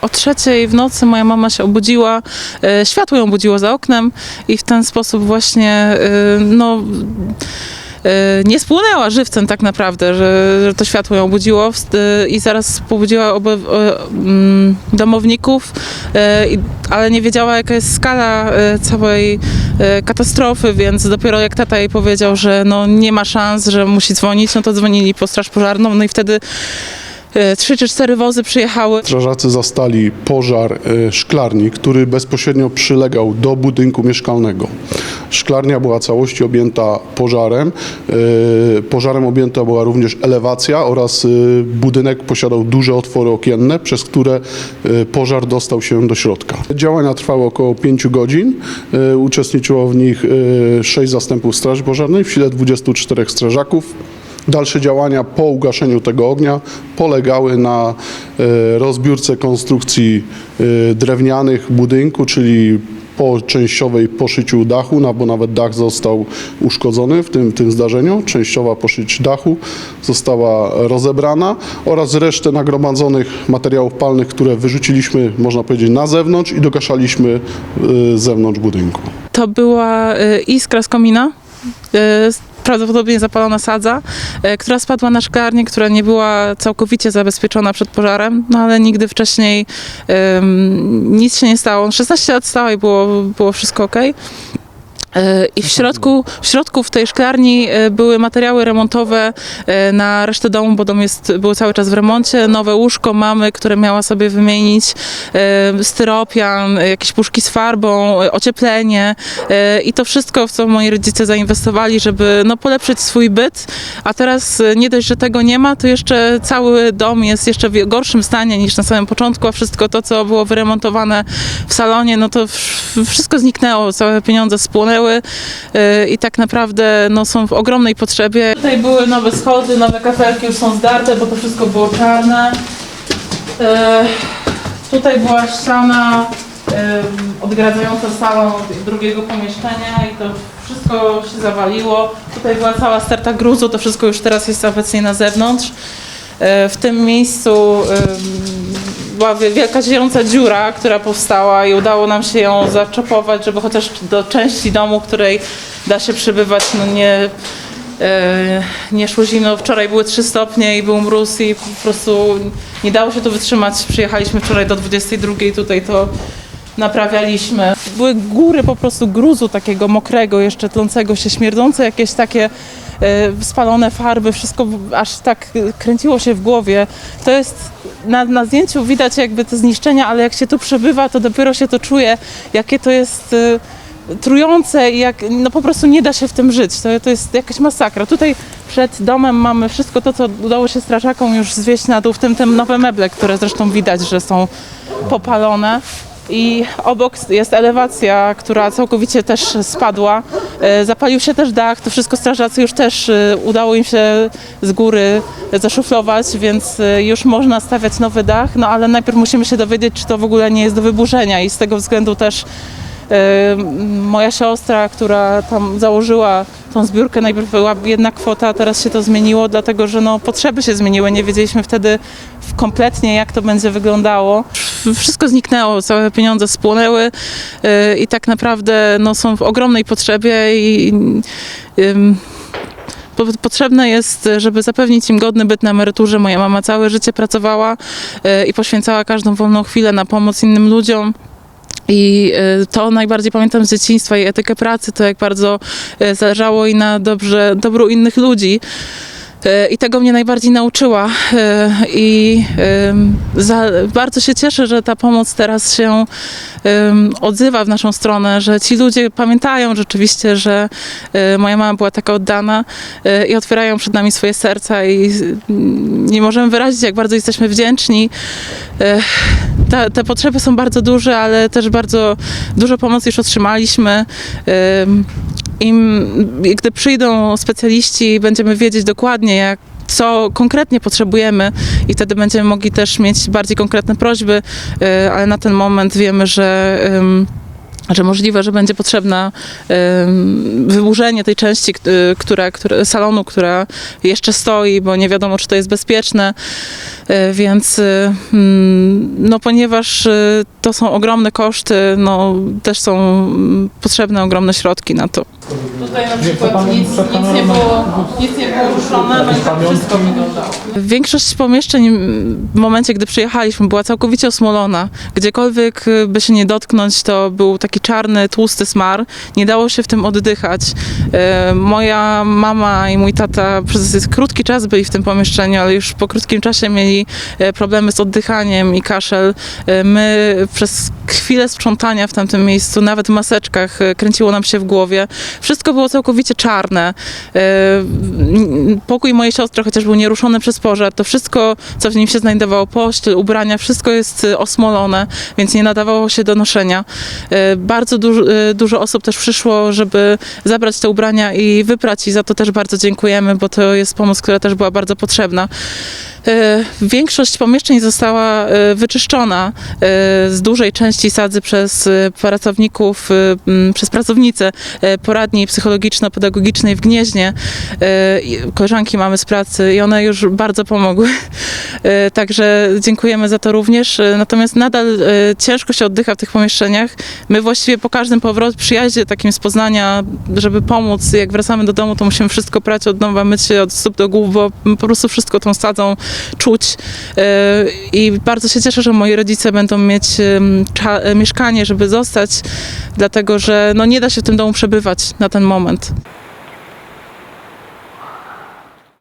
O trzeciej w nocy moja mama się obudziła, e, światło ją budziło za oknem i w ten sposób właśnie e, no, e, nie spłonęła żywcem tak naprawdę, że, że to światło ją budziło. Wst- e, i zaraz pobudziła obe, e, mm, domowników, ale nie wiedziała jaka jest skala całej katastrofy, więc dopiero jak tata jej powiedział, że no, nie ma szans, że musi dzwonić, no to dzwonili po straż pożarną, no i wtedy trzy czy cztery wozy przyjechały. Strażacy zastali pożar e, szklarni, który bezpośrednio przylegał do budynku mieszkalnego. Szklarnia była całości objęta pożarem. E, Pożarem objęta była również elewacja oraz e, budynek posiadał duże otwory okienne, przez które e, pożar dostał się do środka. Działania trwały około 5 godzin. E, Uczestniczyło w nich 6 zastępów Straży Pożarnej, w sile 24 strażaków. Dalsze działania po ugaszeniu tego ognia polegały na e, rozbiórce konstrukcji e, drewnianych budynku, czyli po częściowej poszyciu dachu, no bo nawet dach został uszkodzony w tym, tym zdarzeniu. Częściowa poszyć dachu została rozebrana oraz resztę nagromadzonych materiałów palnych, które wyrzuciliśmy, można powiedzieć, na zewnątrz i dogaszaliśmy e, z zewnątrz budynku. To była e, iskra z komina, e, prawdopodobnie zapalona sadza, e, która spadła na szklarnię, która nie była całkowicie zabezpieczona przed pożarem, no ale nigdy wcześniej em, nic się nie stało. 16 lat stała i było, było wszystko ok. I w środku, w środku w tej szklarni e, były materiały remontowe e, na resztę domu, bo dom jest, był cały czas w remoncie. Nowe łóżko mamy, które miała sobie wymienić, e, styropian, e, jakieś puszki z farbą, e, ocieplenie e, i to wszystko, w co moi rodzice zainwestowali, żeby no, polepszyć swój byt. A teraz e, nie dość, że tego nie ma, to jeszcze cały dom jest jeszcze w gorszym stanie niż na samym początku, a wszystko to, co było wyremontowane w salonie, no to wsz- wszystko zniknęło, całe pieniądze spłonęły yy, i tak naprawdę no, są w ogromnej potrzebie. Tutaj były nowe schody, nowe kafelki już są zdarte, bo to wszystko było czarne. Yy, Tutaj była ściana odgradzająca salę od drugiego pomieszczenia i to wszystko się zawaliło. Tutaj była cała sterta gruzu, to wszystko już teraz jest obecnie na zewnątrz. Yy, W tym miejscu była wie- wielka ziejąca dziura, która powstała i udało nam się ją zaczopować, żeby chociaż do części domu, której da się przebywać, no nie, e, nie szło zimno. Wczoraj były 3 stopnie i był mróz i po prostu nie dało się to wytrzymać. Przyjechaliśmy wczoraj do 22, tutaj to naprawialiśmy. Były góry po prostu gruzu takiego mokrego, jeszcze tlącego się, śmierdzące jakieś takie spalone farby, wszystko aż tak e, kręciło się w głowie. To jest na, na zdjęciu widać jakby te zniszczenia, ale jak się tu przebywa, to dopiero się to czuje, jakie to jest e, trujące i jak no po prostu nie da się w tym żyć. To, to jest jakaś masakra. Tutaj przed domem mamy wszystko to, co udało się strażakom już zwieść na dół, w tym te nowe meble, które zresztą widać, że są popalone. I obok jest elewacja, która całkowicie też spadła. E, Zapalił się też dach, to wszystko strażacy już też e, udało im się z góry zaszuflować, więc e, już można stawiać nowy dach, no ale najpierw musimy się dowiedzieć, czy to w ogóle nie jest do wyburzenia i z tego względu też moja siostra, która tam założyła tą zbiórkę, najpierw była jedna kwota, a teraz się to zmieniło, dlatego że no, potrzeby się zmieniły. Nie wiedzieliśmy wtedy kompletnie, jak to będzie wyglądało. Wszystko zniknęło, całe pieniądze spłonęły e, i tak naprawdę no, są w ogromnej potrzebie i Potrzebne jest, żeby zapewnić im godny byt na emeryturze. Moja mama całe życie pracowała e, i poświęcała każdą wolną chwilę na pomoc innym ludziom. I e, to najbardziej pamiętam z dzieciństwa i etykę pracy, to jak bardzo zależało i na dobrze, dobru innych ludzi. E, I tego mnie najbardziej nauczyła. E, I za, bardzo się cieszę, że ta pomoc teraz się odzywa w naszą stronę, że ci ludzie pamiętają rzeczywiście, że e, moja mama była taka oddana i otwierają przed nami swoje serca i mm, nie możemy wyrazić, jak bardzo jesteśmy wdzięczni. Te potrzeby są bardzo duże, ale też bardzo dużo pomocy już otrzymaliśmy. Im, gdy przyjdą specjaliści, będziemy wiedzieć dokładnie, jak, co konkretnie potrzebujemy i wtedy będziemy mogli też mieć bardziej konkretne prośby, e, ale na ten moment wiemy, że że możliwe, że będzie potrzebne wyburzenie tej części, y, która, która, salonu, która jeszcze stoi, bo nie wiadomo, czy to jest bezpieczne. E, Więc mm, no, ponieważ to są ogromne koszty, no, też są mm, potrzebne ogromne środki na to. Tutaj na przykład nic, nic, nie było, nic nie było ruszone, no i tak wszystko wyglądało. Większość pomieszczeń w momencie, gdy przyjechaliśmy, była całkowicie osmolona. Gdziekolwiek y, by się nie dotknąć, to był taki czarny, tłusty smar. Nie dało się w tym oddychać. E, Moja mama i mój tata przez krótki czas byli w tym pomieszczeniu, ale już po krótkim czasie mieli e, problemy z oddychaniem i kaszel. My przez chwilę sprzątania w tamtym miejscu, nawet w maseczkach, kręciło nam się w głowie. Wszystko było całkowicie czarne. E, Pokój mojej siostry chociaż był nieruszony przez pożar, to wszystko, co w nim się znajdowało, pościel, ubrania, wszystko jest e, osmolone, więc nie nadawało się do noszenia. E, Bardzo dużo, osób też przyszło, żeby zabrać te ubrania i wyprać i za to też bardzo dziękujemy, bo to jest pomoc, która też była bardzo potrzebna. Większość pomieszczeń została wyczyszczona z dużej części sadzy przez pracowników, przez pracownice poradni psychologiczno-pedagogicznej w Gnieźnie. E, Koleżanki mamy z pracy i one już bardzo pomogły. E, Także dziękujemy za to również. E, Natomiast nadal ciężko się oddycha w tych pomieszczeniach. My właściwie po każdym powrocie, przyjaździe takim z Poznania, żeby pomóc, jak wracamy do domu, to musimy wszystko prać od nowa, myć się od stóp do głów, bo po prostu wszystko tą sadzą czuć. I bardzo się cieszę, że moi rodzice będą mieć mieszkanie, żeby zostać, dlatego że no, nie da się w tym domu przebywać na ten moment.